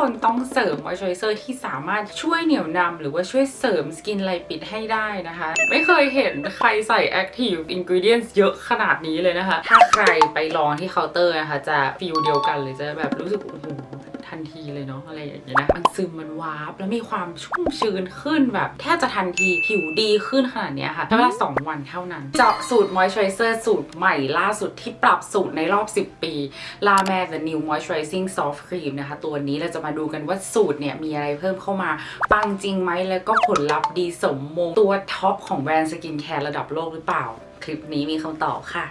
คนต้องเสริมมอยเจอร์เซอร์ที่สามารถช่วยเหนี่ยวนำหรือว่าช่วยเสริมสกินไลปิดให้ได้นะคะ ไม่เคยเห็นใครใส่ Active Ingredients เยอะขนาดนี้เลยนะคะ ถ้าใครไปลองที่เคาน์เตอร์นะคะ จะฟิลเดียวกันเลยจะแบบรู้สึกโอ้โห ทันทีเลยเนาะอะไรอย่างเงี้ยนะมันซึมมันวาร์ปแล้วมีความชุ่มชื้นขึ้นแบบแทบจะทันทีผิวดีขึ้นขนาดเนี้ยค่ะใช้เวลา2วันเท่านั้น เจาะสูตรมอยส์เจอร์เซอร์สูตรใหม่ล่าสุดที่ปรับสูตรในรอบ 10 ปีลาแม The New Moisturizing Soft Cream นะคะ ตัวนี้เราจะมาดูกันว่าสูตรเนี่ย มีอะไรเพิ่มเข้ามาปังจริงไหมแล้วก็ผลลัพธ์ดีสมมงตัวท็อปของแบรนด์สกินแคร์ระดับโลกหรือเปล่า คลิปนี้มีคำตอบค่ะ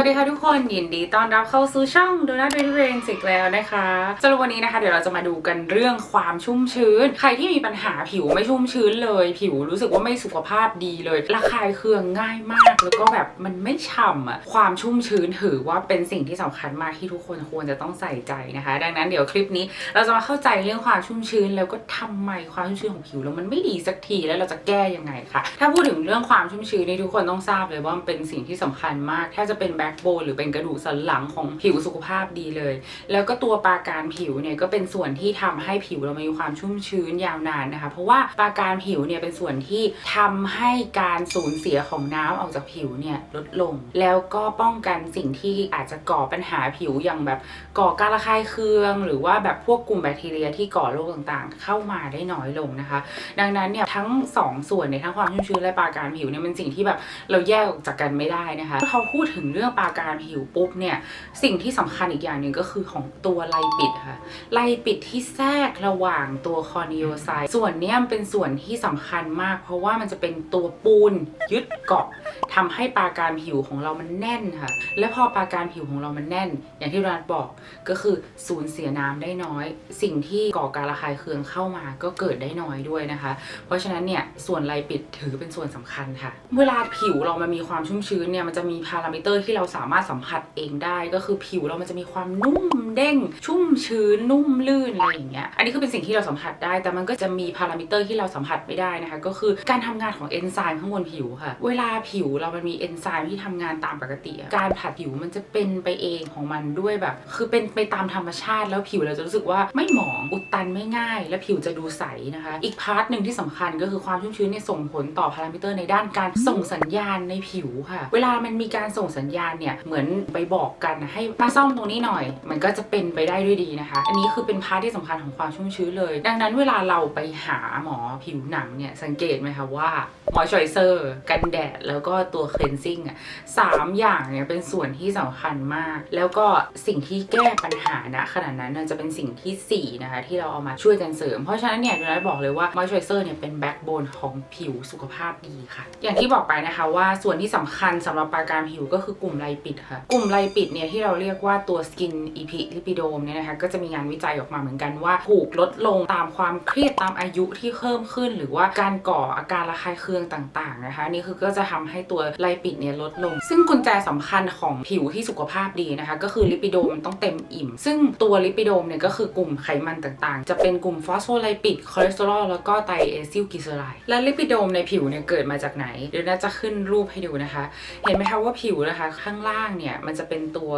วัสดีค่ะทุกคนยินดีต้อนรับเข้าสู่ช่องดูน่าดูเรนสิกแล้วนะคะสำหรับวันนี้นะคะ เดี๋ยวเราจะมาดูกันเรื่องความชุ่มชื้น ใครที่มีปัญหาผิวไม่ชุ่มชื้นเลย ผิวรู้สึกว่าไม่สุขภาพดีเลยระคายเคืองง่ายมาก แล้วก็แบบมันไม่ฉ่ำอะความชุ่มชื้นถือว่าเป็นสิ่งที่สำคัญมากที่ทุกคนควรจะต้องใส่ใจนะคะ ดังนั้นเดี๋ยวคลิปนี้เราจะมาเข้าใจเรื่องความชุ่มชื้น แล้วก็ทำไมความชุ่มชื้นของผิวแล้วมันไม่ดีสักทีแล้วเราจะแก้ยังไงคะถ้าพูดถึงเรื่องความชุ่มชื้นนี่ทุกคนต้องทราบเลยว่ามันเป็นสิ่งที่สำคัญมากแทบจะเป็นแบกโบนหรือเป็นกระดูกสันหลังของผิวสุขภาพดีเลย แล้วก็ตัวปราการผิวเนี่ยก็เป็นส่วนที่ทำให้ผิวเรามีความชุ่มชื้นยาวนานนะคะ เพราะว่าปราการผิวเนี่ยเป็นส่วนที่ทำให้การสูญเสียของน้ำออกจากผิวเนี่ยลดลง แล้วก็ป้องกันสิ่งที่อาจจะก่อปัญหาผิวอย่างแบบก่อการระคายเคือง หรือว่าแบบพวกกลุ่มแบคทีเรียที่ก่อโรคต่างๆ เข้ามาได้น้อยลงนะคะ ดังนั้นเนี่ยทั้งสองส่วนในยทั้งความชุ่มชื้นและปราการผิวเนี่ยเป็นสิ่งที่แบบเราแยกออกจากกันไม่ได้นะคะพอพูดถึงเรื่องปราการผิวปุ๊บเนี่ย สิ่งที่สำคัญอีกอย่างหนึ่งก็คือของตัวไลปิดค่ะ ไลปิดที่แทรกระหว่างตัวคอนิโอไซต์ส่วนเนี้ยมันเป็นส่วนที่สำคัญมาก เพราะว่ามันจะเป็นตัวปูนยึดเกาะทำให้ปราการผิวของเรามันแน่นค่ะ และพอปราการผิวของเรามันแน่น อย่างที่รัฐบอกก็คือสูญเสียน้ำได้น้อย สิ่งที่ก่อการระคายเคืองเข้ามาก็เกิดได้น้อยด้วยนะคะ เพราะฉะนั้นเนี่ยส่วนไลปิดถือเป็นส่วนสำคัญค่ะ เวลาผิวเรามันมีความชุ่มชื้นเนี่ยมันจะมีพารามิเตอร์ที่เราสามารถสัมผัสเองได้ก็คือผิวเรามันจะมีความนุ่มเด้ง ชุ่มชื้นนุ่มลื่นอะไรอย่างเงี้ยอันนี้คือเป็นสิ่งที่เราสัมผัสได้ แต่มันก็จะมีพารามิเตอร์ที่เราสัมผัสไม่ได้นะคะ ก็คือการทำงานของเอนไซม์ข้างบนผิวค่ะ เวลาผิวเรามันมีเอนไซม์ที่ทำงานตามปกติ การผัดผิวมันจะเป็นไปเองของมันด้วยแบบ คือเป็นไปตามธรรมชาติ แล้วผิวเราจะรู้สึกว่าไม่หมองอุดตันไม่ง่าย และผิวจะดูใสนะคะ อีกพาร์ทหนึ่งที่สำคัญก็คือความชุ่มชื้นเนี่ยส่งผลต่อพารามิเตอร์ในด้านการส่งสัญญาณในผิวค่ะ เวลามันมีการส่งสัญญาณเนี่ยเหมือนไปบอกกันให้มาซ่อมตรงนี้หน่อย มันก็จะเป็นไปได้ด้วยดีนะคะ อันนี้คือเป็นพาร์ทที่สำคัญของความชุ่มชื้นเลย ดังนั้นเวลาเราไปหาหมอผิวหนังเนี่ยสังเกตไหมคะว่ามอยเจอร์เซอร์กันแดดแล้วก็ตัวเคลนซิ่งอะสามอย่างเนี่ยเป็นส่วนที่สำคัญมาก แล้วก็สิ่งที่แก้ปัญหาณขณะนั้นจะเป็นสิ่งทีสี่ 4 นะคะ ที่เราเอามาช่วยกันเสริม เพราะฉะนั้นเนี่ยเราได้บอกเลยว่ามอยเจอร์เซอร์เนี่ยเป็นแบ็กโบนของผิวสุขภาพดีค่ะ อย่างที่บอกไปนะคะว่าส่วนที่สำคัญสำหรับปราการผิวก็คือกลุ่มไลปิดค่ะ กลุ่มไลปิดเนี่ยที่เราเรียกว่าตัวสกินอีพีลิปิโดมเนี่ยนะคะก็จะมีงานวิจัยออกมาเหมือนกันว่าถูกลดลงตามความเครียดตามอายุที่เพิ่มขึ้น หรือว่าการก่ออาการระคายเคืองต่างๆนะคะนี่คือก็จะทำให้ตัวไลปิดเนี่ยลดลง ซึ่งกุญแจสำคัญของผิวที่สุขภาพดีนะคะ ก็คือลิปิโดมต้องเต็มอิ่ม ซึ่งตัวลิปิโดมเนี่ยก็คือกลุ่มไขมันต่างๆ จะเป็นกลุ่มฟอสโฟไลปิดคอเลสเตอรอลแล้วก็ไตรเอซิลกลีเซอไรด์และลิปิโดมในผิวเนี่ยเกิดมาจากไหนเดี๋ยวน่าจะขึ้นรูปให้ดูนะคะ เห็นไหมคะว่าผิวนะคะ ขางล่างเนี่ยมันจะเป็นตัว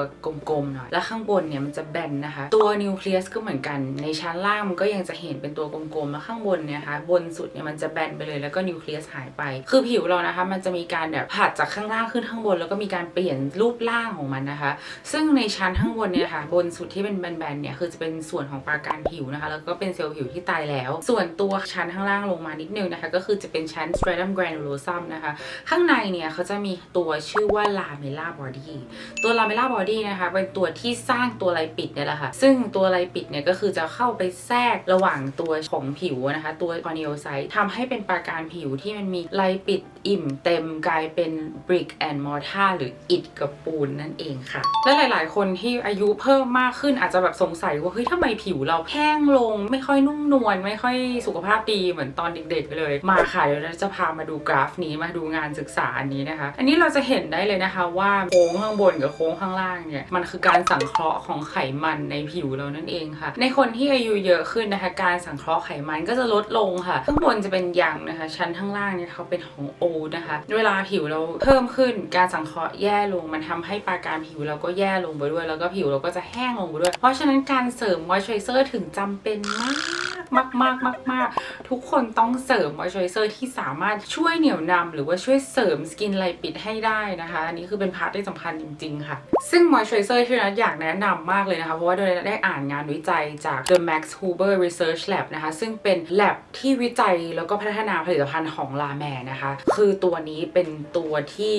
กลมๆหน่อย แล้วข้างบนเนี่ยมันจะแบนนะคะ ตัวนิวเคลียสก็เหมือนกัน ในชั้นล่างมันก็ยังจะเห็นเป็นตัวกลมๆ แล้วข้างบนเนี่ยนะคะบนสุดเนี่ยมันจะแบนไปเลยแล้วก็นิวเคลียสหายไป คือผิวเรานะคะ มันจะมีการแบบผัดจากข้างล่างขึ้นข้างบน แล้วก็มีการเปลี่ยนรูปร่างของมันนะคะ ซึ่งในชั้นข้างบนเนี่ยค่ะบนสุดที่เป็นแบนๆเนี่ยคือจะเป็นส่วนของปราการผิวนะคะ แล้วก็เป็นเซลล์ผิวที่ตายแล้ว ส่วนตัวชั้นข้างล่างลงมานิดนึงนะคะ ก็คือจะเป็นชั้น stratum granulosum นะคะ ข้างในเนี่ยเขาจะมีตัวชื่อว่า lamella body ตัว lamella body นะคะเป็นตัวที่สร้างตัวไลปิดเนี่ยแหละค่ะ ซึ่งตัวไลปิดเนี่ยก็คือจะเข้าไปแทรกระหว่างตัวของผิวนะคะ ตัวคอนิโอไซต์ทำให้เป็นปราการผิวที่มันมีไลปิดอิ่มเต็มกลายเป็น brick and mortar หรืออิฐกับปูนนั่นเองค่ะ และหลาย ๆ คนที่อายุเพิ่มมากขึ้นอาจจะแบบสงสัยว่าเฮ้ยทำไมผิวเราแห้งลง ไม่ค่อยนุ่มนวลไม่ค่อยสุขภาพดีเหมือนตอนเด็ก ๆ เลย มาค่ะเดี๋ยวเราจะพามาดูกราฟนี้มาดูงานศึกษาอันนี้นะคะ อันนี้เราจะเห็นได้เลยนะคะว่าโค้งข้างบนกับโค้งข้างล่างเนี่ยมันคือการสังเคราะห์ของไขมันในผิวเรานั่นเองค่ะ ในคนที่อายุเยอะขึ้นนะคะการสังเคราะห์ไขมันก็จะลดลงค่ะ ข้างบนจะเป็นยังนะคะ ชั้นข้างล่างเนี่ยเขาเป็นของโอนะคะ เวลาผิวเราเพิ่มขึ้นการสังเคราะห์แย่ลง มันทำให้ปราการผิวเราก็แย่ลงไปด้วย แล้วก็ผิวเราก็จะแห้งลงไปด้วย เพราะฉะนั้นการเสริมมอยส์เจอร์เซอร์ถึงจำเป็นมาก มากมากมากมากทุกคนต้องเสริมมอยเจอร์เซอร์ที่สามารถช่วยเหนี่ยวนำหรือว่าช่วยเสริมสกินไลปิดให้ได้นะคะ อันนี้คือเป็นพาร์ทที่สำคัญจริง ๆ ค่ะ ซึ่งมอยเจอร์เซอร์ที่นัทอยากแนะนำมากเลยนะคะ เพราะว่าโดยได้อ่านงานวิจัยจาก The Max Huber Research Lab นะคะ ซึ่งเป็น lab ที่วิจัยแล้วก็พัฒนาผลิตภัณฑ์ของลาแมนะคะ คือตัวนี้เป็นตัวที่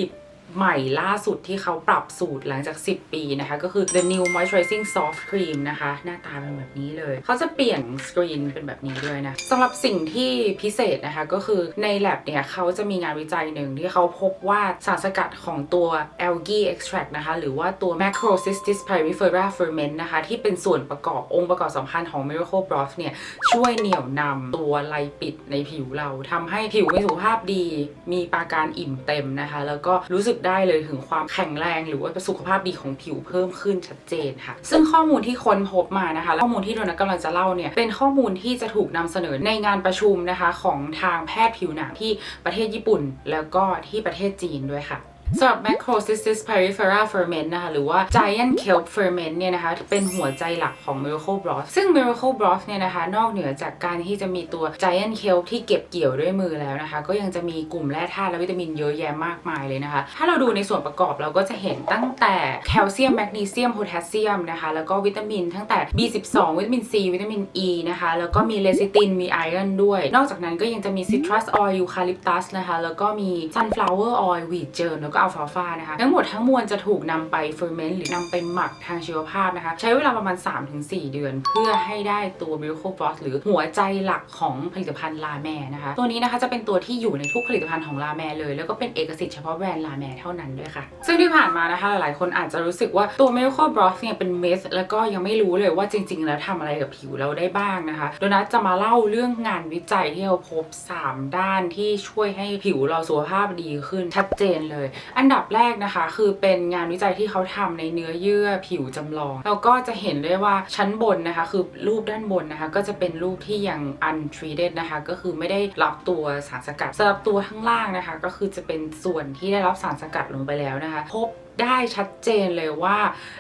ใหม่ล่าสุดที่เขาปรับสูตรหลังจาก 10 ปีนะคะ ก็คือ the new moisturizing soft cream นะคะ หน้าตาเป็นแบบนี้เลย เขาจะเปลี่ยนสกรีนเป็นแบบนี้ด้วยนะสำหรับสิ่งที่พิเศษนะคะ ก็คือใน lab เนี่ยเขาจะมีงานวิจัยหนึ่งที่เขาพบว่าสารสกัดของตัว algae extract นะคะ หรือว่าตัว macrocystis pyrifera ferment นะคะ ที่เป็นส่วนประกอบองค์ประกอบสำคัญของ miracle broth เนี่ย ช่วยเหนี่ยวนำตัวไลปิดในผิวเราทำให้ผิวมีสุขภาพดี มีปราการอิ่มเต็มนะคะ แล้วก็รู้สึกได้เลยถึงความแข็งแรงหรือว่าสุขภาพดีของผิวเพิ่มขึ้นชัดเจนค่ะ ซึ่งข้อมูลที่ค้นพบมานะคะและข้อมูลที่โดนัทกำลังจะเล่าเนี่ยเป็นข้อมูลที่จะถูกนำเสนอในงานประชุมนะคะของทางแพทย์ผิวหนังที่ประเทศญี่ปุ่น แล้วก็ที่ประเทศจีนด้วยค่ะ สำหรับ Macrocystis pyrifera ferment นะคะ หรือว่า Giant Kelp ferment เนี่ยนะคะ เป็นหัวใจหลักของ Miracle Broth ซึ่ง Miracle Broth เนี่ยนะคะ นอกเหนือจากการที่จะมีตัว Giant Kelp ที่เก็บเกี่ยวด้วยมือแล้วนะคะ ก็ยังจะมีกลุ่มแร่ธาตุและวิตามินเยอะแยะมากมายเลยนะคะ ถ้าเราดูในส่วนประกอบเราก็จะเห็นตั้งแต่แคลเซียมแมกนีเซียมโพแทสเซียมนะคะ แล้วก็วิตามินตั้งแต่ B12 วิตามิน C วิตามิน E นะคะ แล้วก็มีเลซิตินมีไอรอนด้วย นอกจากนั้นก็ยังจะมีซิตรัสออยล์ยูคาลิปตัสนะคะแล้วก็มี sunflower oil วีดเจิร์แล้วก็อัลฟาฟานะคะทั้งหมดทั้งมวลจะถูกนำไปเฟอร์เมนต์หรือนำไปหมักทางชีวภาพนะคะ ใช้เวลาประมาณ 3-4 เดือน เพื่อให้ได้ตัว Miracle Broth หรือหัวใจหลักของผลิตภัณฑ์ลาแมนะคะ ตัวนี้นะคะจะเป็นตัวที่อยู่ในทุกผลิตภัณฑ์ของลาแมเลย แล้วก็เป็นเอกสิทธิ์เฉพาะแบรนด์ลาแมเท่านั้นด้วยค่ะ ซึ่งที่ผ่านมานะคะหลายๆคนอาจจะรู้สึกว่าตัว Miracle Broth เนี่ยเป็นเมสแล้วก็ยังไม่รู้เลยว่าจริง ๆ แล้วทำอะไรกับผิวเราได้บ้างนะคะ โดนัทจะมาเล่าเรื่องงานวิจัยที่เราพบ 3 ด้านที่ช่วยให้ผิวเราสุขภาพดีขึ้นชัดเจนเลยอันดับแรกนะคะ คือเป็นงานวิจัยที่เขาทำในเนื้อเยื่อผิวจำลอง เราก็จะเห็นได้ว่าชั้นบนนะคะ คือรูปด้านบนนะคะ ก็จะเป็นรูปที่ยัง untreated นะคะ ก็คือไม่ได้รับตัวสารสกัดสำหรับตัวข้างล่างนะคะ ก็คือจะเป็นส่วนที่ได้รับสารสกัดลงไปแล้วนะคะ พบ ได้ชัดเจนเลยว่า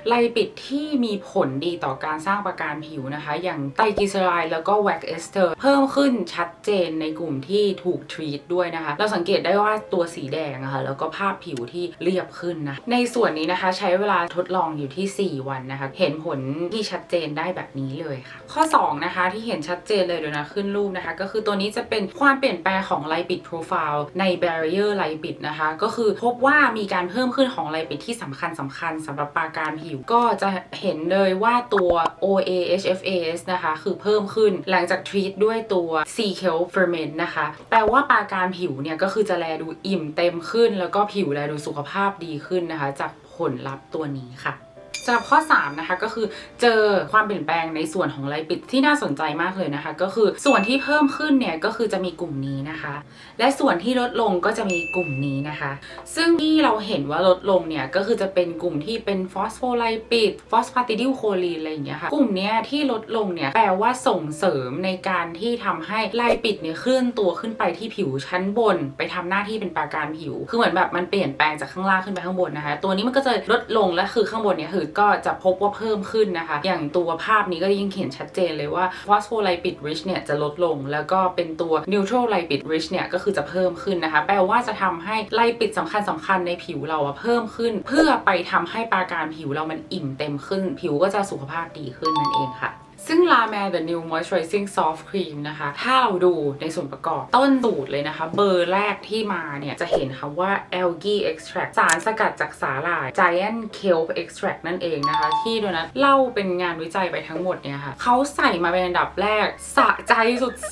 ไลปิดที่มีผลดีต่อการสร้างประการผิวนะคะ อย่างไตรกลีเซอไรด์แล้วก็แว็กเอสเตอร์เพิ่มขึ้นชัดเจนในกลุ่มที่ถูกทรีตด้วยนะคะ เราสังเกตได้ว่าตัวสีแดงอะค่ะแล้วก็ภาพผิวที่เรียบขึ้นนะ ในส่วนนี้นะคะใช้เวลาทดลองอยู่ที่ 4 วันนะคะ เห็นผลที่ชัดเจนได้แบบนี้เลยค่ะ ข้อ 2 นะคะที่เห็นชัดเจนเลยเดี๋ยวนะขึ้นรูปนะคะ ก็คือตัวนี้จะเป็นความเปลี่ยนแปลงของไลปิดโปรไฟล์ใน barrier ไลปิดนะคะ ก็คือพบว่ามีการเพิ่มขึ้นของไลปิดที่สำคัญสำคัญสำหรับปาการผิว ก็จะเห็นเลยว่าตัว OAHFAS นะคะ คือเพิ่มขึ้นหลังจากทรีตด้วยตัว C k e l ferment นะคะ แปลว่าปาการผิวเนี่ย ก็คือจะแลดูอิ่มเต็มขึ้น แล้วก็ผิวแลดูสุขภาพดีขึ้นนะคะ จากผลลัพธ์ตัวนี้ค่ะ สำหรับข้อ 3 นะคะก็คือเจอความเปลี่ยนแปลงในส่วนของไลปิดที่น่าสนใจมากเลยนะคะ ก็คือส่วนที่เพิ่มขึ้นเนี่ยก็คือจะมีกลุ่มนี้นะคะ และส่วนที่ลดลงก็จะมีกลุ่มนี้นะคะ ซึ่งที่เราเห็นว่าลดลงเนี่ยก็คือจะเป็นกลุ่มที่เป็นฟอสโฟไลปิดฟอสฟาติดิลโคลีนอะไรอย่างเงี้ยค่ะกลุ่มนี้ที่ลดลงเนี่ยแปลว่าส่งเสริมในการที่ทำให้ไลปิดเนี่ยเคลื่อนตัวขึ้นไปที่ผิวชั้นบน ไปทำหน้าที่เป็นปราการผิว คือเหมือนแบบมันเปลี่ยนแปลงจากข้างล่างขึ้นไปข้างบนนะคะ ตัวนี้มันก็จะลดลงและคือข้างบนเนี่ยคือก็จะพบว่าเพิ่มขึ้นนะคะ อย่างตัวภาพนี้ก็ยิ่งเห็นชัดเจนเลยว่าฟอสโฟไลปิดริชเนี่ยจะลดลง แล้วก็เป็นตัวนิวทรัลไลปิดริชเนี่ยก็คือจะเพิ่มขึ้นนะคะ แปลว่าจะทำให้ไลปิดสำคัญสำคัญในผิวเราอะเพิ่มขึ้น เพื่อไปทำให้ปราการผิวเรามันอิ่มเต็มขึ้น ผิวก็จะสุขภาพดีขึ้นนั่นเองค่ะ ซึ่ง La Mer The New Moisturizing Soft Cream นะคะ ถ้าเราดูในส่วนประกอบต้นสูตรเลยนะคะ เบอร์แรกที่มาเนี่ย จะเห็นค่ะว่า algae extract สารสกัดจากสาหร่าย giant kelp extract นั่นเองนะคะ ที่โดนัทเล่าเป็นงานวิจัยไปทั้งหมดเนี่ยค่ะเขาใส่มาเป็นอันดับแรก สะใจ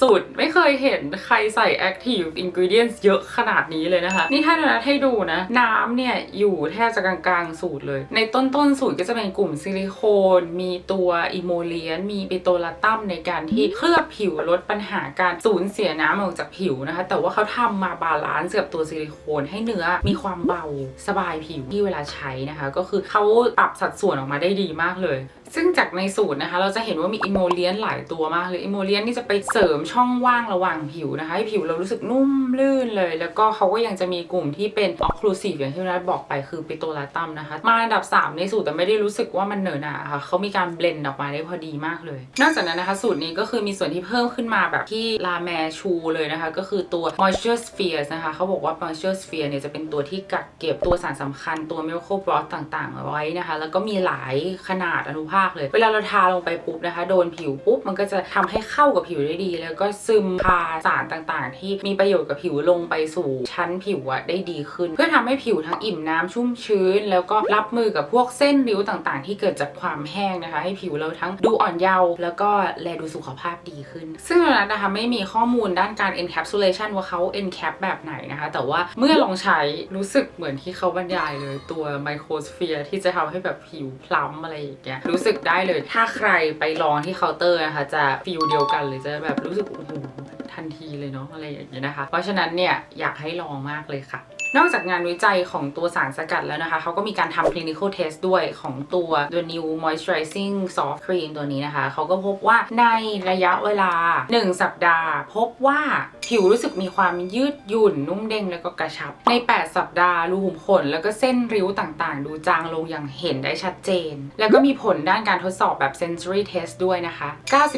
สุดๆ ไม่เคยเห็นใครใส่ active ingredients เยอะขนาดนี้เลยนะคะ นี่ถ้าโดนัทให้ดูนะ น้ำเนี่ย อยู่แทบจะกลางๆ สูตรเลย ในต้นๆสูตรก็จะเป็นกลุ่มซิลิโคนมีตัวอิโมเลียนมีมีเปโตรลัตัมในการที่เคลือบผิวลดปัญหาการสูญเสียน้ำออกจากผิวนะคะ แต่ว่าเขาทำมาบาลานซ์กับตัวซิลิโคนให้เนื้อมีความเบาสบายผิวที่เวลาใช้นะคะ ก็คือเขาปรับสัดส่วนออกมาได้ดีมากเลย ซึ่งจากในสูตรนะคะ เราจะเห็นว่ามีอิโมเลียนหลายตัวมากเลยอิโมเลียนนี่จะไปเสริมช่องว่างระหว่างผิวนะคะให้ผิวเรารู้สึกนุ่มลื่นเลย แล้วก็เขาก็ยังจะมีกลุ่มที่เป็นอ c คลูซีฟอย่างที่นัทบอกไปคือปิโตลาตัมนะคะ มาอันดับ 3 ในสูตรแต่ไม่ได้รู้สึกว่ามันเหนอะหนาค่ะเขามีการเบลนด์ออกมาได้พอดีมากเลย นอกจากนั้นนะคะ สูตรนี้ก็คือมีส่วนที่เพิ่มขึ้นมาแบบที่ลาแมชูเลยนะคะ ก็คือตัว moisture sphere นะคะเขาบอกว่า moisture sphere เนี่ยจะเป็นตัวที่กักเก็บตัวสารสำคัญตัว miracle broth ต่างๆเอาไว้นะคะ แล้วก็มีหลายขนาดอนุภาคเลย เวลาเราทาลงไปปุ๊บนะคะ โดนผิวปุ๊บมันก็จะทำให้เข้ากับผิวได้ดี แล้วก็ซึมพาสารต่างๆ ที่มีประโยชน์กับผิวลงไปสู่ชั้นผิวอะได้ดีขึ้น เพื่อทำให้ผิวทั้งอิ่มน้ำชุ่มชื้น แล้วก็รับมือกับพวกเส้นริ้วต่างๆ ที่เกิดจากความแห้งนะคะ ให้ผิวเราทั้งดูอ่อนเยาว์แล้วก็แลดูสุขภาพดีขึ้น ซึ่งตรงนั้นนะคะไม่มีข้อมูลด้านการ encapsulation ว่าเขา encap แบบไหนนะคะ แต่ว่าเมื่อลองใช้รู้สึกเหมือนที่เขาบรรยายเลยตัว microsphere ที่จะทำให้แบบผิวพล้ำอะไรอย่างเงี้ยรู้สึกได้เลย ถ้าใครไปลองที่เคาน์เตอร์นะคะ จะฟีลเดียวกันเลยจะแบบรู้สึกโอ้โหทันทีเลยเนาะอะไรอย่างเงี้ยนะคะ เพราะฉะนั้นเนี่ยอยากให้ลองมากเลยค่ะ นอกจากงานวิจัยของตัวสารสกัดแล้วนะคะ เขาก็มีการทำ clinical test ด้วยของตัว The New Moisturizing Soft Cream ตัวนี้นะคะ เขาก็พบว่าในระยะเวลา 1 สัปดาห์ พบว่าผิวรู้สึกมีความยืดหยุ่น นุ่มเด้งแล้วก็กระชับ ใน 8 สัปดาห์รูขุมขน แล้วก็เส้นริ้วต่างๆ ดูจางลงอย่างเห็นได้ชัดเจน แล้วก็มีผลด้านการทดสอบแบบ sensory test ด้วยนะคะ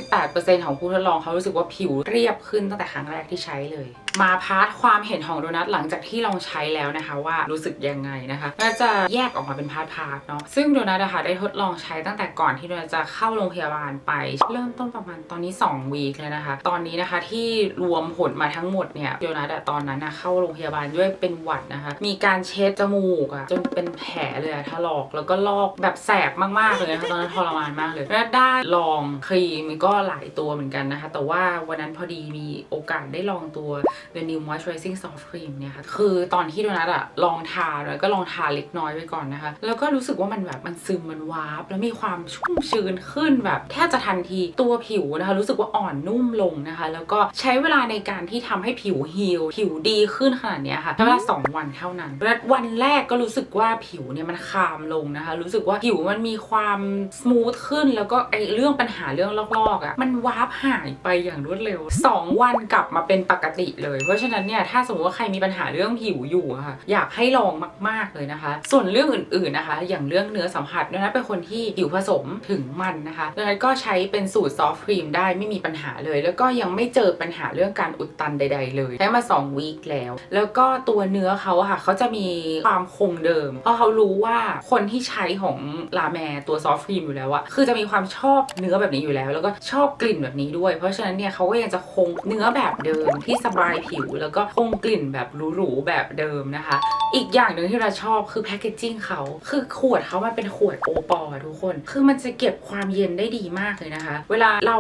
98%ของผู้ทดลองเขารู้สึกว่าผิวเรียบขึ้นตั้งแต่ครั้งแรกที่ใช้เลย มาพาร์ทความเห็นของโดนัทหลังจากที่ลองใช้แล้วนะคะว่ารู้สึกยังไงนะคะน่าจะแยกออกมาเป็นพาร์ทพาร์ทเนาะซึ่งโดนัทอะคะได้ทดลองใช้ตั้งแต่ก่อนที่โดนัทจะเข้าโรงพยาบาลไป เริ่มต้นประมาณตอนนี้2วีคเลยนะคะ ตอนนี้นะคะที่รวมผลมาทั้งหมดเนี่ยโดนัทอะตอนนั้นนะเข้าโรงพยาบาลด้วยเป็นหวัดนะคะ มีการเช็ดจมูกอะจนเป็นแผลเลยอะถลอกแล้วก็ลอกแบบแสบมากๆเลยนะคะตอนนั้นทรมานมากเลยแล้วได้ลองครีมก็หลายตัวเหมือนกันนะคะ แต่ว่าวันนั้นพอดีมีโอกาสได้ลองตัว The New Moisturizing Soft Cream เนี่ยค่ะคือตอนที่โดนัทอะลองทาแล้วก็ลองทาเล็กน้อยไปก่อนนะคะ แล้วก็รู้สึกว่ามันแบบมันซึมมันวาบแล้วมีความชุ่มชื้นขึ้นแบบแทบจะทันทีตัวผิวนะคะ รู้สึกว่าอ่อนนุ่มลงนะคะ แล้วก็ใช้เวลาในการที่ทำให้ผิวฮีลผิวดีขึ้นขนาดเนี้ยค่ะใช้เวลา2วันเท่านั้นแล้ววันแรกก็รู้สึกว่าผิวเนี่ยมันคามลงนะคะ รู้สึกว่าผิวมันมีความส o t h ขึ้นแล้วก็ไอเรื่องปัญหาเรื่องลอกๆอะ่ะมันวาร์ปหายไปอย่างรวดเร็ว 2 วันกลับมาเป็นปกติเลยเพราะฉะนั้นเนี่ยถ้าสมมติว่าใครมีปัญหาเรื่องผิวอยู่ค่ะ อยากให้ลองมาก ๆเลยนะคะ ส่วนเรื่องอื่นๆนะคะ อย่างเรื่องเนื้อสัมผัสเนี่ยนะเป็นคนที่ผิวผสมถึงมันนะคะดังนั้นก็ใช้เป็นสูตรซอฟต์ครีมได้ไม่มีปัญหาเลย แล้วก็ยังไม่เจอปัญหาเรื่องการอุดตันใด ๆ เลยใช้มา2วีคแล้ว แล้วก็ตัวเนื้อเขาค่ะเขาจะมีความคงเดิม เพราะเขารู้ว่าคนที่ใช้ของลาแมตัวซอฟต์ครีมอยู่แล้วอะคือจะมีความชอบเนื้อแบบนี้อยู่แล้ว แล้วก็ชอบกลิ่นแบบนี้ด้วย เพราะฉะนั้นเนี่ยเขาก็ยังจะคงเนื้อแบบเดิมที่สบายผิว แล้วก็คงกลิ่นแบบหรูๆแบบเดิมนะคะ อีกอย่างหนึ่งที่เราชอบคือแพคเกจจิ้งเขาคือขวดเขามันเป็นขวดโอปอล์อะทุกคน คือมันจะเก็บความเย็นได้ดีมากเลยนะคะ เวลาเรา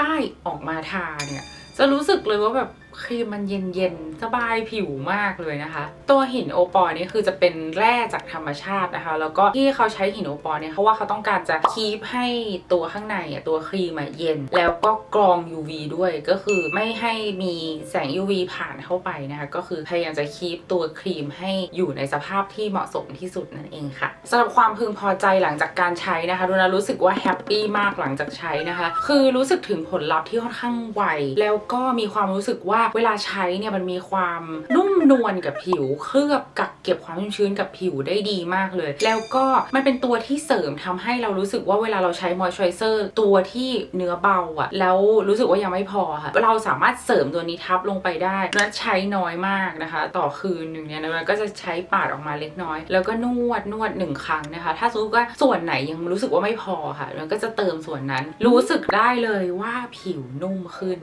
ป้ายออกมาทาเนี่ยจะรู้สึกเลยว่าแบบ ครีมมันเย็นๆสบายผิวมากเลยนะคะ ตัวหินโอปอล์นี่คือจะเป็นแร่จากธรรมชาตินะคะ แล้วก็ที่เขาใช้หินโอปอล์เนี่ยเพราะว่าเขาต้องการจะคีปให้ตัวข้างในอะตัวครีมอะเย็น แล้วก็กรอง UV ด้วยก็คือไม่ให้มีแสง UV ผ่านเข้าไปนะคะ ก็คือพยายามจะคีปตัวครีมให้อยู่ในสภาพที่เหมาะสมที่สุดนั่นเองค่ะสำหรับความพึงพอใจหลังจากการใช้นะคะดูนะรู้สึกว่าแฮปปี้มากหลังจากใช้นะคะ คือรู้สึกถึงผลลัพธ์ที่ค่อนข้างไวแล้วก็มีความรู้สึกว่าเวลาใช้เนี่ยมันมีความนุ่มนวลกับผิว เคลือบกักเก็บความชุ่มชื้นกับผิวได้ดีมากเลย แล้วก็มันเป็นตัวที่เสริมทำให้เรารู้สึกว่าเวลาเราใช้มอยส์เจอร์เซอร์ตัวที่เนื้อเบาอะแล้วรู้สึกว่ายังไม่พอค่ะ เราสามารถเสริมตัวนี้ทับลงไปได้นั้นใช้น้อยมากนะคะ ต่อคืนหนึ่งเนี่ยนะก็จะใช้ปาดออกมาเล็กน้อย แล้วก็นวดนวดหนึ่งครั้งนะคะ ถ้าสมมติว่าส่วนไหนยังรู้สึกว่าไม่พอค่ะมันก็จะเติมส่วนนั้น รู้สึกได้เลยว่าผิวนุ่มขึ้น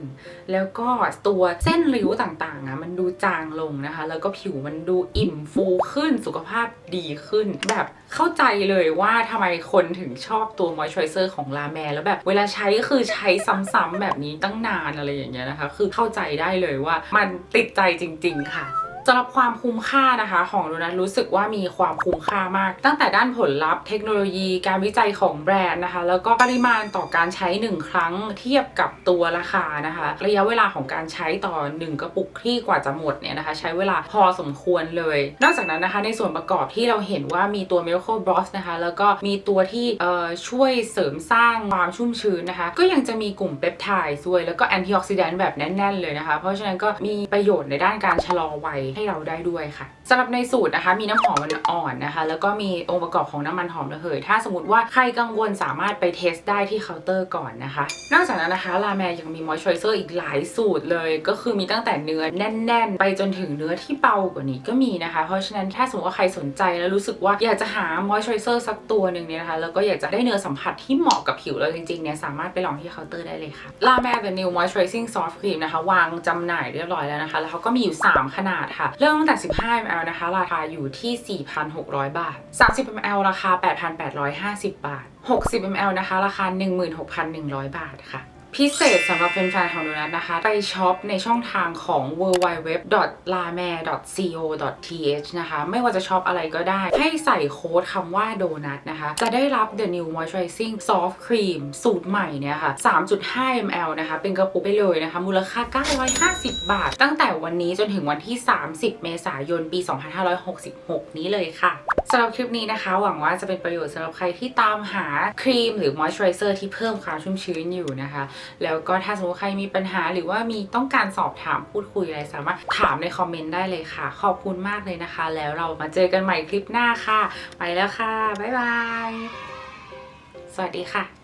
แล้วก็ตัวเส้น้นริ้วต่างๆอะมันดูจางลงนะคะ แล้วก็ผิวมันดูอิ่มฟูขึ้นสุขภาพดีขึ้น แบบเข้าใจเลยว่าทำไมคนถึงชอบตัวมอยส์เจอร์เซอร์ของลาแมแล้วแบบเวลาใช้ก็คือใช้ซ้ำๆแบบนี้ตั้งนานอะไรอย่างเงี้ยนะคะ คือเข้าใจได้เลยว่ามันติดใจจริง ๆ ค่ะ สำหรับความคุ้มค่านะคะ ของโดนัทรู้สึกว่ามีความคุ้มค่ามาก ตั้งแต่ด้านผลลัพธ์เทคโนโลยีการวิจัยของแบรนด์นะคะ แล้วก็ปริมาณต่อการใช้หนึ่งครั้งเทียบกับตัวราคานะคะ ระยะเวลาของการใช้ต่อหนึ่งกระปุกที่กว่าจะหมดเนี่ยนะคะ ใช้เวลาพอสมควรเลย นอกจากนั้นนะคะในส่วนประกอบที่เราเห็นว่ามีตัว Miracle Bros นะคะ แล้วก็มีตัวที่ช่วยเสริมสร้างความชุ่มชื้นนะคะ ก็ยังจะมีกลุ่มเปปไทด์ด้วยแล้วก็แอนตี้ออกซิแดนต์แบบแน่น ๆ เลยนะคะ เพราะฉะนั้นก็มีประโยชน์ในด้านการชะลอวัยให้เราได้ด้วยค่ะสำหรับในสูตรนะคะ มีน้ำหอมมันอ่อนนะคะ แล้วก็มีองค์ประกอบของน้ำมันหอมระเหย ถ้าสมมติว่าใครกังวลสามารถไปเทสได้ที่เคาน์เตอร์ก่อนนะคะ นอกจากนั้นนะคะลาแมยังมีมอยส์เจอร์เซอร์อีกหลายสูตรเลย ก็คือมีตั้งแต่เนื้อแน่น ๆ ไปจนถึงเนื้อที่เบากว่านี้ก็มีนะคะ เพราะฉะนั้นถ้าสมมติว่าใครสนใจแล้วรู้สึกว่าอยากจะหามอยส์เจอร์เซอร์สักตัวหนึ่งเนี่ยนะคะแล้วก็อยากจะได้เนื้อสัมผัสที่เหมาะกับผิวเราจริงๆเนี่ยสามารถไปลองที่เคาน์เตอร์ได้เลยค่ะลาแม The New Moisturizing Soft Cream นะคะวางจำหน่ายเรียบร้อยแล้วนะคะแล้วเขาก็มีอยู่ 3 ขนาดค่ะเริ่มตั้งแต่ 15 ml นะคะ ราคาอยู่ที่ 4,600 บาท 30 ml ราคา 8,850 บาท 60 ml นะคะ ราคา 16,100 บาทค่ะ พิเศษสำหรับแฟนๆของโดนัทนะคะ ไปช็อปในช่องทางของ w w w l a m e c o t h นะคะ ไม่ว่าจะช็อปอะไรก็ได้ ให้ใส่โค้ดคำว่าโดนัทนะคะ จะได้รับ The New Moisturizing Soft Cream สูตรใหม่เนี่ยค่ะ 3.5 ml นะคะ เป็นกระปุกไปเลยนะคะ มูลค่า 950 บาท ตั้งแต่วันนี้จนถึงวันที่ 30 เมษายน ปี 2566 นี้เลยค่ะสำหรับคลิปนี้นะคะ หวังว่าจะเป็นประโยชน์สำหรับใครที่ตามหาครีมหรือ moisturizer ที่เพิ่มความชุ่มชื้นอยู่นะคะแล้วก็ถ้าสมมติใครมีปัญหาหรือว่ามีต้องการสอบถามพูดคุยอะไรสามารถถามในคอมเมนต์ได้เลยค่ะ ขอบคุณมากเลยนะคะ แล้วเรามาเจอกันใหม่คลิปหน้าค่ะ ไปแล้วค่ะ บ๊ายบาย สวัสดีค่ะ